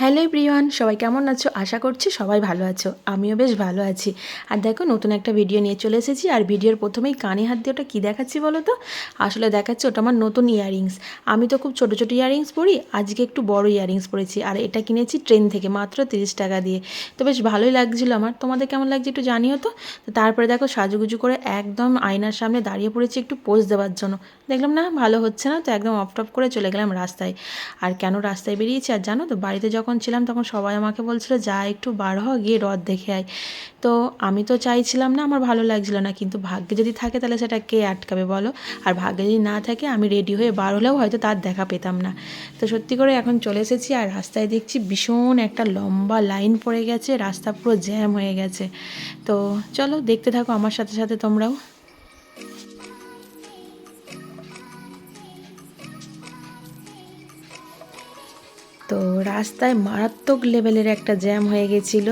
Hello Priyan সবাই কেমন আছো? আশা করছি সবাই ভালো আছো। আমিও বেশ ভালো আছি। আর দেখো, নতুন একটা ভিডিও নিয়ে চলে এসেছি। আর ভিডিওর প্রথমেই কানে হাত দিয়ে ওটা কী দেখাচ্ছি বলো তো? আসলে দেখাচ্ছি ওটা আমার নতুন ইয়াররিংস। আমি তো খুব ছোটো ছোটো ইয়াররিংস পরি, আজকে একটু বড় ইয়াররিংস পরেছি। আর এটা কিনেছি ট্রেন থেকে, মাত্র তিরিশ টাকা দিয়ে। তো বেশ ভালোই লাগছিল আমার। তোমাদের কেমন লাগছে একটু জানিও তো? তারপরে দেখো, সাজুগুজু করে একদম আয়নার সামনে দাঁড়িয়ে পড়েছি একটু পোজ দেওয়ার জন্য। দেখলাম না, ভালো হচ্ছে না, তো একদম অফ টপ করে চলে গেলাম রাস্তায়। আর কেন রাস্তায় বেরিয়েছি আর জানো তো, বাড়িতে যখন ছিলাম তখন সবাই আমাকে বলছিল, যা একটু বার হ, গিয়ে রথ দেখে আয়। তো আমি তো চাইছিলাম না, আমার ভালো লাগছিল না, কিন্তু ভাগ্যে যদি থাকে তাহলে সেটা কে আটকাবে বলো? আর ভাগ্যে যদি না থাকে, আমি রেডি হয়ে বার হলেও হয়তো তার দেখা পেতাম না। তো সত্যি করে এখন চলে এসেছি আর রাস্তায় দেখছি ভীষণ একটা লম্বা লাইন পড়ে গেছে, রাস্তা পুরো জ্যাম হয়ে গেছে। তো চলো দেখতে থাকো আমার সাথে সাথে তোমরাও। রাস্তায় মারাত্মক লেভেলের একটা জ্যাম হয়ে গেছিল।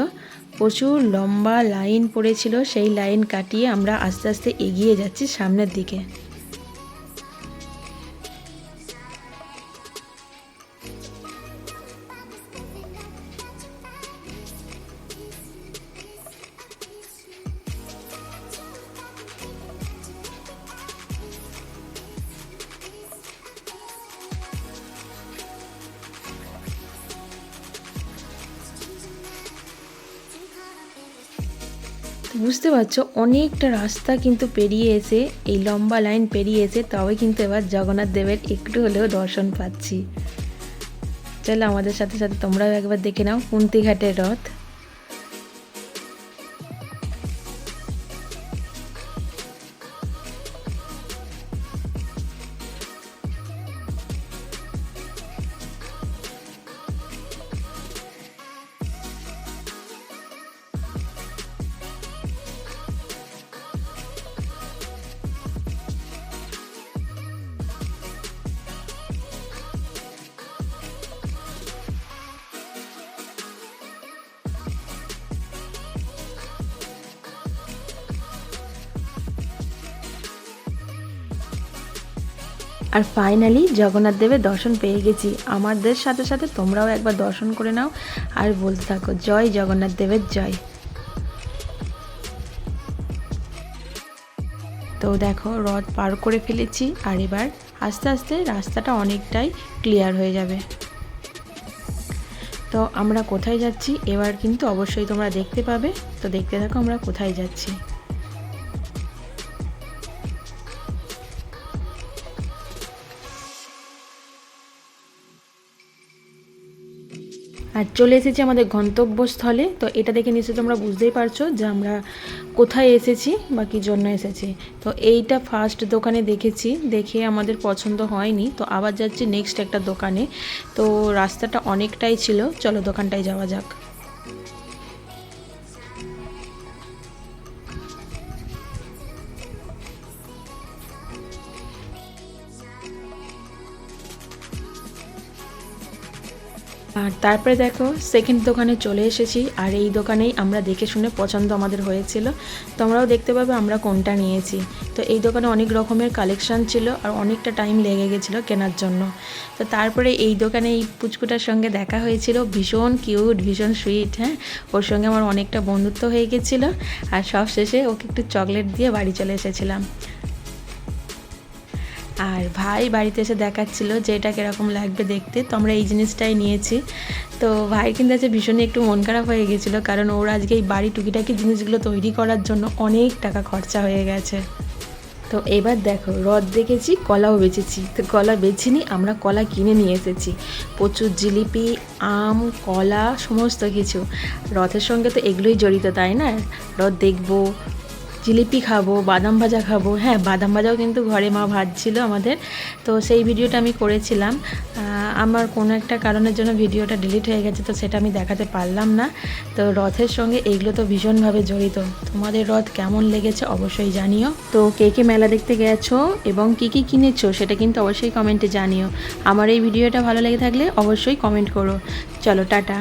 প্রচুর লম্বা লাইন পড়েছিল। সেই লাইন কাটিয়ে আমরা আস্তে আস্তে এগিয়ে যাচ্ছি সামনের দিকে। বুঝতে পারছ, অনেকটা রাস্তা কিন্তু পেরিয়ে এসে এই লম্বা লাইন পেরিয়ে এসে তবে কিন্তু এবার জগন্নাথ দেবের একটু হলেও দর্শন পাচ্ছি। চলো আমাদের সাথে সাথে তোমরাও একবার দেখে নাও, কুন্তিঘাটের রথ। আর ফাইনালি জগন্নাথ দেবের দর্শন পেয়ে গেছি। আমাদের সাথে সাথে তোমরাও একবার দর্শন করে নাও আর বলতে থাকো, জয় জগন্নাথ দেবের জয়। তো দেখো, রথ পার করে ফেলেছি আর এবার আস্তে আস্তে রাস্তাটা অনেকটাই ক্লিয়ার হয়ে যাবে। তো আমরা কোথায় যাচ্ছি? এবার কিন্তু অবশ্যই তোমরা দেখতে পাবে। তো দেখতে থাকো আমরা কোথায় যাচ্ছি। আর চলে এসেছি আমাদের গন্তব্যস্থলে। তো এটা দেখে নিশ্চয়ই তোমরা বুঝতেই পারছ যে আমরা কোথায় এসেছি বা কী জন্য এসেছি। তো এইটা ফার্স্ট দোকানে দেখেছি, দেখে আমাদের পছন্দ হয়নি। তো আবার যাচ্ছি নেক্সট একটা দোকানে। তো রাস্তাটা অনেকটাই ছিল। চলো দোকানটায় যাওয়া যাক। আর তারপরে দেখো সেকেন্ড দোকানে চলে এসেছি, আর এই দোকানেই আমরা দেখে শুনে পছন্দ আমাদের হয়েছিল। তোমরাও দেখতে পাবে আমরা কোনটা নিয়েছি। তো এই দোকানে অনেক রকমের কালেকশান ছিল, আর অনেকটা টাইম লেগে গেছিল কেনার জন্য। তো তারপরে এই দোকানে এই পুচকুটার সঙ্গে দেখা হয়েছিল, ভীষণ কিউট ভীষণ সুইট হ্যাঁ? ওর সঙ্গে আমার অনেকটা বন্ধুত্ব হয়ে গেছিল, আর সব শেষে ওকে একটু চকলেট দিয়ে বাড়ি চলে এসেছিলাম। আর ভাই বাড়িতে এসে দেখাচ্ছিল যে এটা কীরকম লাগবে দেখতে, তো আমরা এই জিনিসটাই নিয়েছি। তো ভাই কিন্তু আছে ভীষণই একটু মন খারাপ হয়ে গেছিল, কারণ ওর আজকে এই বাড়ি টুকিটাকি জিনিসগুলো তৈরি করার জন্য অনেক টাকা খরচা হয়ে গেছে। তো এবার দেখো, রথ দেখেছি, কলাও বেচেছি। তো কলা বেছিনি আমরা কলা কিনে নিয়ে এসেছি। প্রচুর জিলিপি, আম, কলা, সমস্ত কিছু। রথের সঙ্গে তো এগুলোই জড়িত, তাই না? রথ দেখব জিলিপি খাব, বাদাম ভাজা খাব। হ্যাঁ বাদাম ভাজাও কিন্তু ঘরে মা ভাজছিল আমাদের। তো সেই ভিডিওটা আমি করেছিলাম। আমার কোনো একটা কারণের জন্য ভিডিওটা ডিলিট হয়ে গেছে, তো সেটা আমি দেখাতে পারলাম না। তো রথের সঙ্গে এইগুলো তো ভীষণভাবে জড়িত। তোমাদের রথ কেমন লেগেছে অবশ্যই জানিও। তো কে কে মেলা দেখতে গেছো এবং কী কী কিনেছো সেটা কিন্তু অবশ্যই কমেন্টে জানিও। আমার এই ভিডিওটা ভালো লেগে থাকলে অবশ্যই কমেন্ট করো। চলো, টাটা।